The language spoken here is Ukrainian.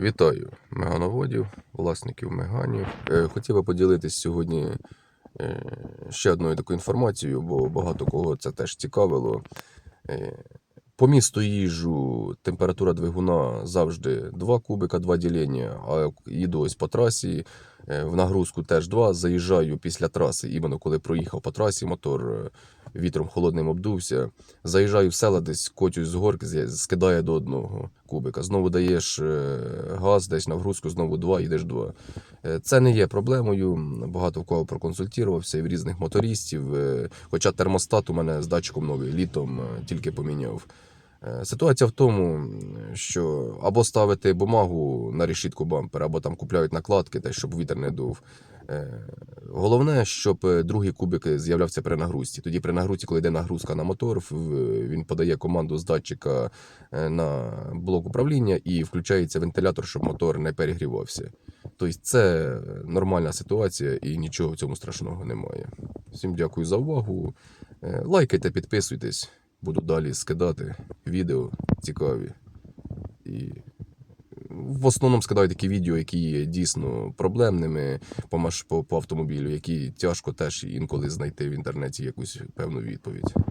Вітаю мегановодів, власників меганів. Е, Хотів би поділитись сьогодні е, ще одною такою інформацією, бо багато кого це теж цікавило. Е, По місту їжу температура двигуна завжди 2 кубика, 2 ділення, а їду ось по трасі. Е, В нагрузку теж 2. Заїжджаю після траси, іменно коли проїхав по трасі, мотор е, вітром холодним обдувся. Заїжджаю в села, десь котюсь з горки, скидає до одного кубика. Знову даєш е, газ, десь на вгрузку, знову два, їдеш два. Це не є проблемою. Багато в кого проконсультувався і в різних мотористів. Хоча термостат у мене з датчиком новий літом тільки поміняв. Ситуація в тому, що або ставити бумагу на решітку бампера, або там купляють накладки, те, щоб вітер не дув. Е, Головне, щоб е, другий кубик з'являвся при нагрузці. Тоді при нагрузці, коли йде нагрузка на мотор, він подає команду з датчика е, на блок управління і включається вентилятор, щоб мотор не перегрівався. Тобто це нормальна ситуація і нічого в цьому страшного немає. Всім дякую за увагу. Лайкайте, підписуйтесь. Буду далі скидати відео цікаві. І в основному складають такі відео, які є дійсно проблемними по, по, по автомобілю, які тяжко теж інколи знайти в інтернеті якусь певну відповідь.